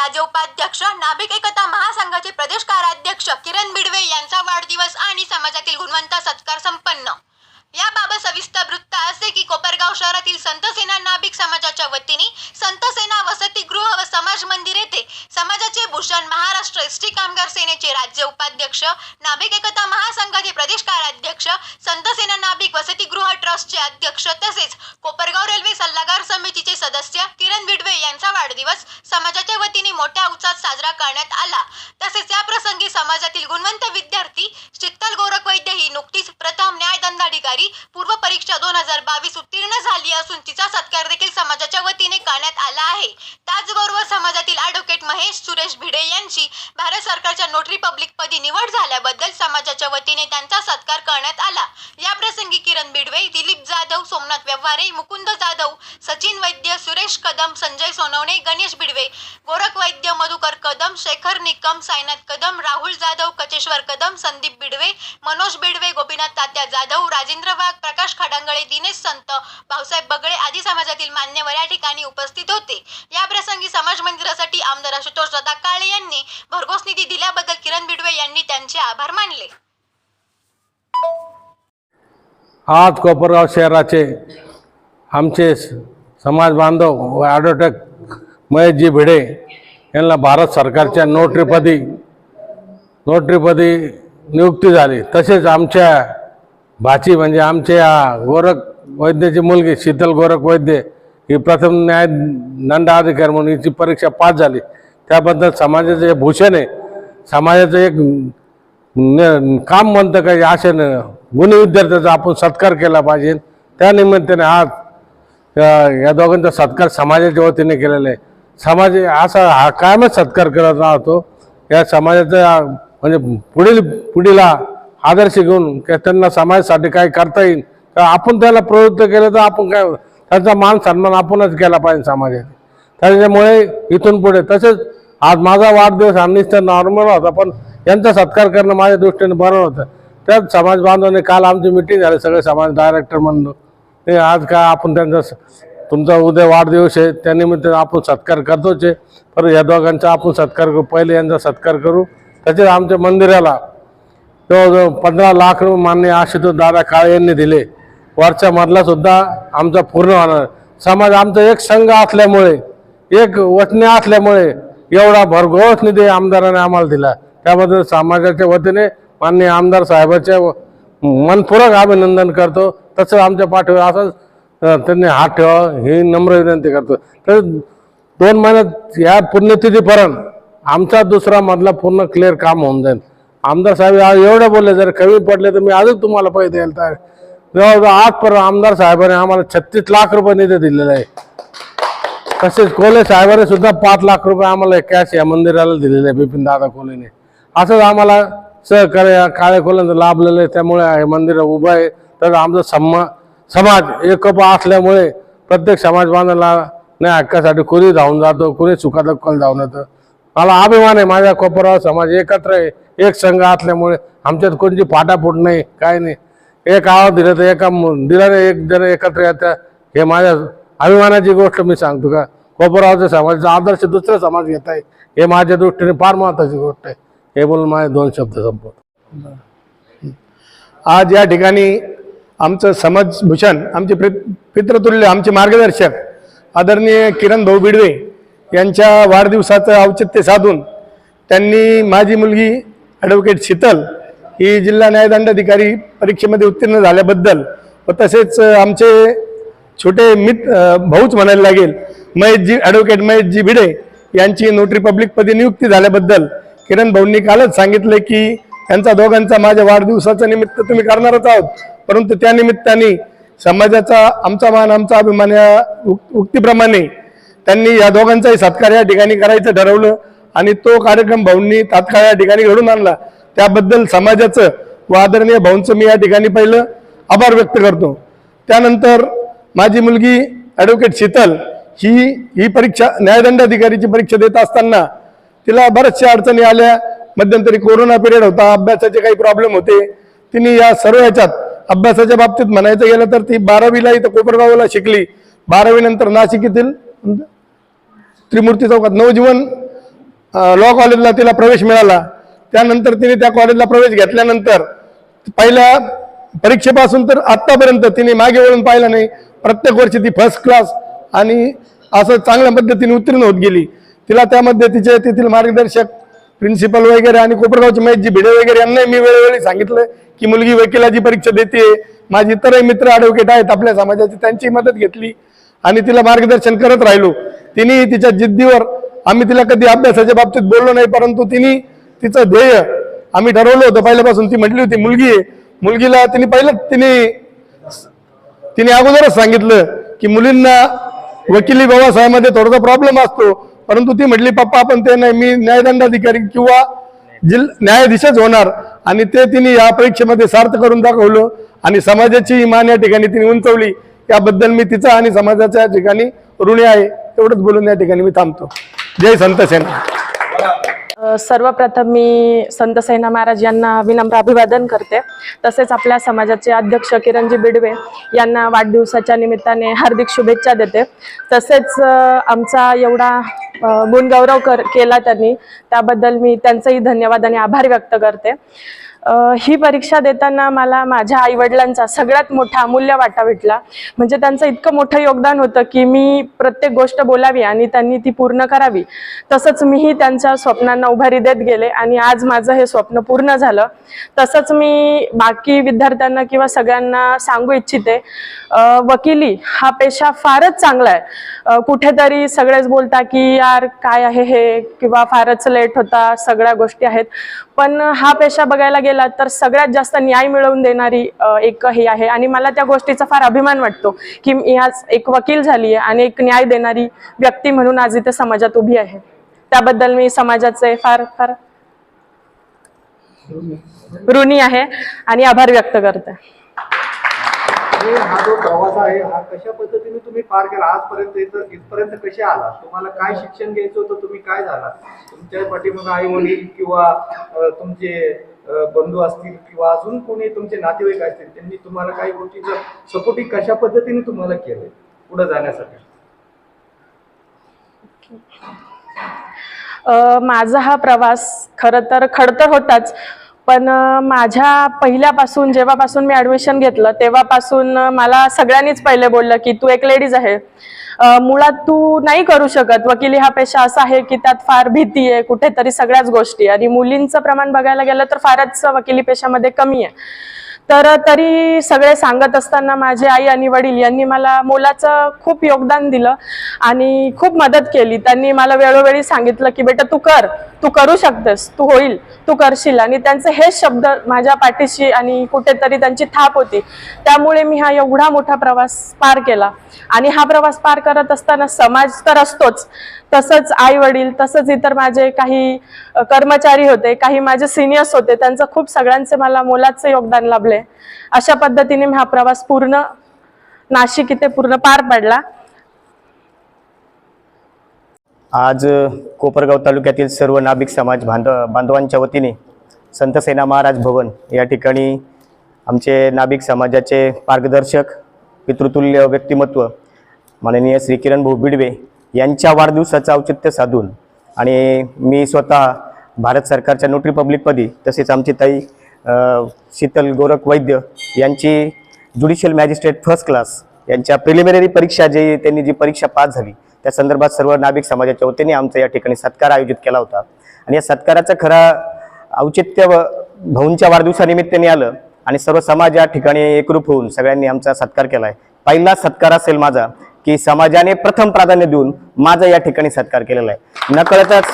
राज्य उपाध्यक्ष नाभिक एकता महासंघाचे प्रदेश कार्याध्यक्ष किरण बिडवे यांचा वाढदिवस आणि समाजातील गुणवंत सत्कार संपन्न. याबाबत सविस्तर वृत्त असे की कोपरगाव शहरातील संत सेना नाभिक समाजाच्या वतीने संत सेना वसतिगृह व समाज मंदिर येथे समाजाचे भूषण महाराष्ट्र एस टी कामगार सेनेचे राज्य उपाध्यक्ष नाभिक एकता महासंघाचे प्रदेश कार्याध्यक्ष संत सेना नाभिक वसतिगृह ट्रस्टचे अध्यक्ष तसेच कोपरगाव रेल्वे सल्लागार समितीचे सदस्य किरण बिडवे यांचा वाढदिवस समाजाच्या वतीने मोठ्या उत्साहात साजरा करण्यात आला. तसेच या प्रसंगी समाजातील गुणवंत विद्यार्थी शीतल गोरख वैद्य ही नुकतीच प्रथम न्यायदंडाधिकारी पूर्व परीक्षा दोन हजार बावीस उत्तीर्ण झाली असून तिचा सत्कार देखील समाजाच्या वतीने करण्यात आला आहे. त्याचबरोबर समाजातील ॲडव्होकेट महेश सुरेश भिडे यांची भारत सरकारच्या नोटरी पब्लिक पदी निवड झाल्याबद्दल समाजाच्या वतीने त्यांचा सत्कार करण्यात आला. या प्रसंगी किरण बिडवे दिलीप जाधव सोमनाथ व्यवहारे मुकुंद जाधव सचिन वैद्य सुरेश कदम संजय सोनवणे गणेश बिडवे गोरख वैद्य मधुकर कदम शेखर निकम साईनाथ कदम राहुल जाधव कचेश्वर कदम संदीप बिडवे मनोज बिडवे गोपीनाथ तात्या जाधव राजेंद्र वाघ प्रकाश खडांगळे दिनेश संत भाऊसाहेब बगळे आदी समाजातील मान्यवर या ठिकाणी उपस्थित होते. या प्रसंगी समाज मंदिरासाठी आमदार आशुतोष दादा काळे यांनी भरघोस निधी दिल्याबद्दल किरण बिडवे यांनी त्यांचे आभार मानले. आज कोपरगाव शहराचे आमचे समाज बांधव व ॲडव्होकेट महेशजी भिडे यांना भारत सरकारच्या नोटरीपदी नोटरीपदी नियुक्ती झाली. तसेच आमच्या भाची म्हणजे आमच्या गोरख वैद्याची मुलगी शीतल गोरख वैद्य. ही प्रथम न्याय दंडाधिकारी म्हणून हिची परीक्षा पास झाली. त्याबद्दल समाजाचं हे भूषण आहे. समाजाचं एक न काम म्हणतं काही असे न गुणी विद्यार्थ्याचा आपण सत्कार केला पाहिजे. त्या निमित्ताने आज या दोघांचा सत्कार समाजाच्या वतीने केलेला आहे. समाज असा हा कायमच सत्कार करत राहतो. या समाजाचा म्हणजे पुढील पिढीला आदर्श घेऊन की त्यांना समाजासाठी काय करता येईल? तर आपण त्याला प्रवृत्त केलं तर आपण काय त्यांचा मान सन्मान आपणच केला पाहिजे समाजात. त्याच्यामुळे इथून पुढे तसेच आज माझा वाढदिवस आम्हीच तर नॉर्मल होता पण यांचा सत्कार करणं माझ्या दृष्टीने बरं होतं. त्यात समाज बांधवांनी काल आमची मिटिंग झाली सगळे समाज डायरेक्टर म्हणून ते आज काय आपण त्यांचा तुमचा उद्या वाढदिवस आहे त्यानिमित्त आपण सत्कार करतोच आहे. पर या दोघांचा आपण सत्कार करू पहिले यांचा सत्कार करू. तसेच आमच्या मंदिराला जवळजवळ पंधरा लाख रुपये मान्य आशुतोष दादा काळे यांनी दिले. वरच्या मधला सुद्धा आमचा पूर्ण होणार. समाज आमचा एक संघ असल्यामुळे एक वचने असल्यामुळे एवढा भरघोस निधी आमदाराने आम्हाला दिला. त्याबद्दल समाजाच्या वतीने माननीय आमदार साहेबाचे मनपूर्वक अभिनंदन करतो. तसं आमच्या पाठीवर असंच त्यांनी हात ठेवा ही नम्र विनंती करतो. तर दोन महिन्यात या पुण्यतिथीपर्यंत आमचा दुसरा मधला पूर्ण क्लिअर काम होऊन जाईल. आमदार साहेब आज एवढे बोलले जर कमी पडले तर मी आजच तुम्हाला पैसे द्यायला तयार जवळजवळ आजपर्यंत आमदार साहेबांनी आम्हाला छत्तीस लाख रुपये निधी दिलेला आहे. तसेच कोले साहेबांनी सुद्धा पाच लाख रुपये आम्हाला कॅश या मंदिराला दिलेले आहे बिपिन दादा कोलेने असंच आम्हाला सहकार्य काळे काळ्या कोल्यांचं लाभलेलं आहे त्यामुळे हे मंदिर उभं आहे. तर आमचा सम्मा समाज एकप असल्यामुळे प्रत्येक समाज बांधवाला नाही हक्कासाठी कुणी धावून जातो कुणी सुखादुःखाला धावून येतं. मला अभिमान आहे माझ्या कोपराव समाज एकत्र आहे एक संघ असल्यामुळे आमच्यात कोणची फाटाफूट नाही काय नाही. एक आवाज दिलं तर एका मु- दिल्याने एक जण एकत्र येतं हे माझ्या अभिमानाची गोष्ट मी सांगतो का? कोपरावच्या समाजाचा आदर्श दुसरा समाज घेत आहे. हे माझ्या दृष्टीने फार महत्वाची गोष्ट आहे. हे बोलून माझे दोन शब्द संपवत. आज या ठिकाणी आमचं समाजभूषण आमचे पित- पितृतुल्य आमचे मार्गदर्शक आदरणीय किरण भाऊ बिडवे यांच्या वाढदिवसाचं औचित्य साधून त्यांनी माझी मुलगी ॲडव्होकेट शीतल ही जिल्हा न्यायदंडाधिकारी परीक्षेमध्ये उत्तीर्ण झाल्याबद्दल व तसेच आमचे छोटे मित भाऊच म्हणायला लागेल महेशजी ॲडव्होकेट महेशजी भिडे यांची नोटरी पब्लिकपदी नियुक्ती झाल्याबद्दल किरण भाऊंनी कालच सांगितले की त्यांचा दोघांचा माझ्या वाढदिवसाचं निमित्त तुम्ही करणारच आहोत. परंतु त्या निमित्ताने समाजाचा आमचा मान आमचा अभिमान या उक- उक्तीप्रमाणे त्यांनी या दोघांचाही सत्कार या ठिकाणी करायचं ठरवलं आणि तो कार्यक्रम भाऊंनी तात्काळ या ठिकाणी घडून आणला. त्याबद्दल समाजाचं व आदरणीय भाऊंचं मी या ठिकाणी पहिलं आभार व्यक्त करतो. त्यानंतर माझी मुलगी ॲडव्होकेट शीतल ही ही परीक्षा न्यायदंड अधिकारीची परीक्षा देत असताना तिला बऱ्याचशा अडचणी आल्या. मध्यंतरी कोरोना पिरियड होता अभ्यासाचे काही प्रॉब्लेम होते. तिने या सर्व ह्याच्यात अभ्यासाच्या बाबतीत म्हणायचं गेलं तर ती बारावीला इथं कोपरगावला शिकली. बारावीनंतर नाशिक येथील त्रिमूर्ती चौकात नवजीवन लॉ कॉलेजला तिला प्रवेश मिळाला. त्यानंतर तिने त्या कॉलेजला प्रवेश घेतल्यानंतर पहिल्या परीक्षेपासून तर आत्तापर्यंत तिने मागे वळून पाहिलं नाही. प्रत्येक वर्षी ती फर्स्ट क्लास आणि असं चांगल्या पद्धतीने उत्तीर्ण होत गेली. तिला त्यामध्ये तिचे तेथील मार्गदर्शक प्रिन्सिपल वगैरे आणि कोपरगावचे महेशजी भिडे वगैरे यांनाही मी वेळोवेळी सांगितलं की मुलगी वकिलाची परीक्षा देते माझे इतरही मित्र ॲडव्होकेट आहेत आपल्या समाजाचे त्यांची मदत घेतली. आणि तिला मार्गदर्शन करत राहिलो. तिने तिच्या जिद्दीवर आम्ही तिला कधी अभ्यासाच्या बाबतीत बोललो नाही परंतु तिने तिचं ध्येय आम्ही ठरवलं होतं. पहिल्यापासून ती म्हटली होती मुलगी आहे. मुलगीला तिने पहिलं तिने तिने अगोदरच सांगितलं की मुलींना वकिली व्यवसायामध्ये थोडासा प्रॉब्लेम असतो. परंतु ती म्हटली पप्पा आपण ते नाही मी न्यायदंडाधिकारी किंवा जिल न्यायाधीशच होणार. आणि ते तिने या परीक्षेमध्ये सार्थ करून दाखवलं आणि समाजाची मान या ठिकाणी तिने उंचवली. याबद्दल मी तिचा आणि समाजाच्या ठिकाणी ऋणी आहे तेवढंच बोलून या ठिकाणी मी थांबतो. जय संत सेना. सर्वप्रथम मी संत सेना महाराज यांना विनम्र अभिवादन करते. तसेच आपल्या समाजाचे अध्यक्ष किरणजी बिडवे यांना वाढदिवसाच्या निमित्ताने हार्दिक शुभेच्छा देते. तसेच आमचा एवढा गुणगौरव कर केला त्यांनी त्याबद्दल मी त्यांचंही धन्यवाद आणि आभार व्यक्त करते. ही परीक्षा देताना मला माझ्या आईवडिलांचा सगळ्यात मोठा अमूल्य वाटा भेटला. म्हणजे त्यांचं इतकं मोठं योगदान होतं की मी प्रत्येक गोष्ट बोलावी आणि त्यांनी ती पूर्ण करावी. तसंच मीही त्यांच्या स्वप्नांना उभारी देत गेले आणि आज माझं हे स्वप्न पूर्ण झालं. तसंच मी बाकी विद्यार्थ्यांना किंवा सगळ्यांना सांगू इच्छिते वकिली हा पेशा फारच चांगला आहे. कुठेतरी सगळेच बोलता की यार काय आहे हे किंवा फारच लेट होता सगळ्या गोष्टी आहेत. पण हा पेशा बघायला गेला तर सगळ्यात जास्त न्याय मिळवून देणारी एक हे आहे. आणि मला त्या गोष्टीचा फार अभिमान वाटतो की मी आज एक वकील झाली आहे आणि एक न्याय देणारी व्यक्ती म्हणून आज इथे समाजात उभी आहे. त्याबद्दल मी समाजाचे फार फार ऋणी आहे आणि आभार व्यक्त करते. हा जो प्रवास आहे हा कशा पद्धतीने तुम्ही पार केला? आजपर्यंत इथपर्यंत कसे आला तुम्हाला काय शिक्षण घ्यायचं होतं? तुम्ही काय झाला तुमच्या आई वडील किंवा तुमचे बंधू असतील किंवा अजून कोणी तुमचे नातेवाईक असतील त्यांनी तुम्हाला काही गोष्टीचं सपोर्टिंग कशा पद्धतीने तुम्हाला केलंय? पुढे जाण्यासाठी. माझा हा प्रवास खरं तर खडतर होताच पण माझ्या पहिल्यापासून जेव्हापासून मी ॲडमिशन घेतलं तेव्हापासून मला सगळ्यांनीच पहिले बोललं की तू एक लेडीज आहे. मुळात तू नाही करू शकत. वकिली हा पेशा असा आहे की त्यात फार भीती आहे कुठेतरी सगळ्याच गोष्टी आणि मुलींचं प्रमाण बघायला गेलं तर फारच वकिली पेशामध्ये कमी आहे. तर तरी सगळे सांगत असताना माझे आई आणि वडील यांनी मला मोलाचं खूप योगदान दिलं आणि खूप मदत केली. त्यांनी मला वेळोवेळी सांगितलं की बेटा तू कर. तू करू शकतेस. तू होईल. तू करशील. आणि त्यांचे हेच शब्द माझ्या पाठीशी आणि कुठेतरी त्यांची थाप होती. त्यामुळे मी हा एवढा मोठा प्रवास पार केला. आणि हा प्रवास पार करत असताना समाज तर असतोच. तसंच आई वडील तसंच इतर माझे काही कर्मचारी होते काही माझे सिनियर्स होते त्यांचं खूप सगळ्यांचे मला मोलाचं योगदान लाभले. अशा पद्धतीने मी हा प्रवास पूर्ण नाशिक इथे पूर्ण पार पडला. आज कोपरगाव तालुक्यातील सर्व नाभिक समाज बांधव बांधवांच्या वतीने संत सेना महाराज भवन या ठिकाणी आमचे नाभिक समाजाचे मार्गदर्शक पितृतुल्य व्यक्तिमत्व माननीय श्री किरण भाऊ बिडवे यांच्या वाढदिवसाचं औचित्य साधून आणि मी स्वतः भारत सरकारच्या नोटरी पब्लिकपदी तसेच आमची ताई शीतल गोरख वैद्य यांची ज्युडिशियल मॅजिस्ट्रेट फर्स्ट क्लास यांच्या प्रिलिमिनरी परीक्षा जे त्यांनी जी परीक्षा पास झाली त्या संदर्भात सर्व नाभिक समाजाच्या वतीने आमचा या ठिकाणी सत्कार आयोजित केला होता. आणि या सत्काराचा खरा औचित्य व भाऊंच्या वाढदिवसानिमित्ताने आलं आणि सर्व समाज या ठिकाणी एकरूप होऊन सगळ्यांनी आमचा सत्कार केला आहे पहिला सत्कार असेल माझा की समाजाने प्रथम प्राधान्य देऊन माझा या ठिकाणी सत्कार केलेला आहे. नकळतच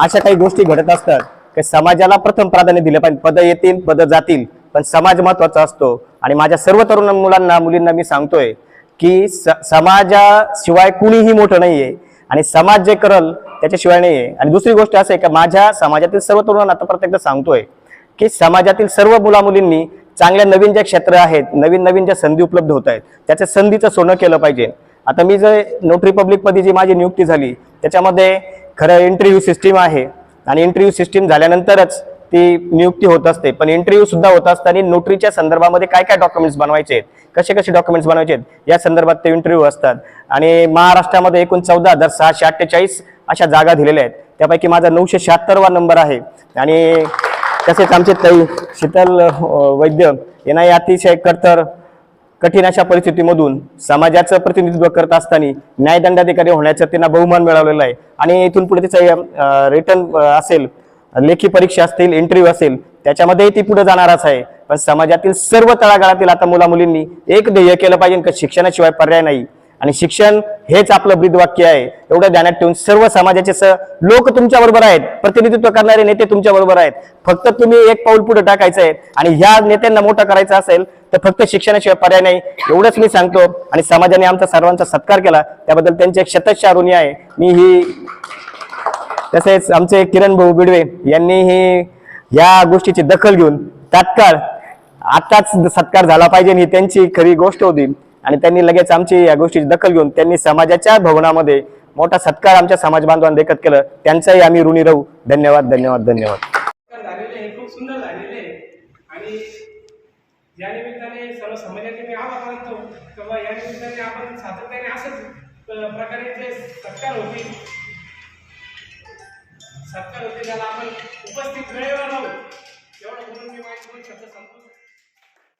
अशा काही गोष्टी घडत असतात समाजाला प्रथम प्राधान्य दिलं पाहिजे. पदं येतील पदं जातील पण समाज महत्त्वाचा असतो. आणि माझ्या सर्व तरुण मुलांना मुलींना मी सांगतोय की स समाजाशिवाय कुणीही मोठं नाहीये. आणि समाज जे करल त्याच्याशिवाय नाहीये. आणि दुसरी गोष्ट असं आहे की माझ्या समाजातील सर्व तरुणांना आता प्रत्येकदा सांगतोय की समाजातील सर्व मुला मुलींनी चांगल्या नवीन ज्या क्षेत्र आहेत नवीन नवीन ज्या संधी उपलब्ध होत आहेत त्याच्या संधीचं सोनं केलं पाहिजे. आता मी जे नोटरी पब्लिकमध्ये जी माझी नियुक्ती झाली त्याच्यामध्ये खरं इंटरव्ह्यू सिस्टीम आहे. आणि इंटरव्ह्यू सिस्टीम झाल्यानंतरच ती नियुक्ती होत असते. पण इंटरव्ह्यू सुद्धा होत असताना नोटरीच्या संदर्भामध्ये काय काय डॉक्युमेंट्स बनवायचे आहेत? कसे कसे डॉक्युमेंट्स बनवायचे आहेत? या संदर्भात ते इंटरव्ह्यू असतात. आणि महाराष्ट्रामध्ये एकूण चौदा हजार सहाशे अठ्ठेचाळीस अशा जागा दिलेल्या आहेत. त्यापैकी माझा नऊशे शहात्तरवा नंबर आहे. आणि तसेच आमचे तई शीतल वैद्य यांनाही अतिशय कर्तर कठीण अशा परिस्थितीमधून समाजाचं प्रतिनिधित्व करत असताना न्यायदंडाधिकारी होण्याचं त्यांना बहुमान मिळवलेलं आहे. आणि इथून पुढे तिचं रिटर्न असेल लेखी परीक्षा असतील इंटरव्ह्यू असेल त्याच्यामध्येही ती पुढे जाणारच आहे. पण समाजातील सर्व तळागाळातील आता मुला मुलींनी एक ध्येय केलं पाहिजे का शिक्षणाशिवाय पर्याय नाही. आणि शिक्षण हेच आपलं ब्रीदवाक्य आहे. एवढं ध्यानात ठेवून सर्व समाजाचे स लोक तुमच्या बरोबर आहेत. प्रतिनिधित्व करणारे नेते तुमच्या बरोबर आहेत. फक्त तुम्ही एक पाऊल पुढे टाकायचं आहे आणि ह्या नेत्यांना मोठं करायचं असेल तर फक्त शिक्षणाशिवाय पर्याय नाही. एवढंच मी सांगतो आणि समाजाने आमचा सर्वांचा सत्कार केला. त्याबद्दल त्यांचे एक शतशा ऋणी आहे. मी ही तसेच आमचे किरण भाऊ बिडवे यांनी ही या गोष्टीची दखल घेऊन तात्काळ आताच सत्कार झाला पाहिजे ही त्यांची खरी गोष्ट होती. आणि त्यांनी लगेच आमची या गोष्टीची दखल घेऊन त्यांनी समाजाच्या भवनामध्ये मोठा सत्कार आमच्या समाज बांधवांना देखत केलं. त्यांचाही आम्ही ऋणी राहू. धन्यवाद धन्यवाद धन्यवाद. खूप सुंदर झालेले आणि या निमित्ताने सर्व समाजाचे मी आभार मानतो. किंवा या निमित्ताने आपण सातत्याने असंच प्रकारे जे सत्कार होतील सत्कार त्याला आपण उपस्थित वेळेवर राहू. एवढं बोलून मी माहिती शब्द संपवतो.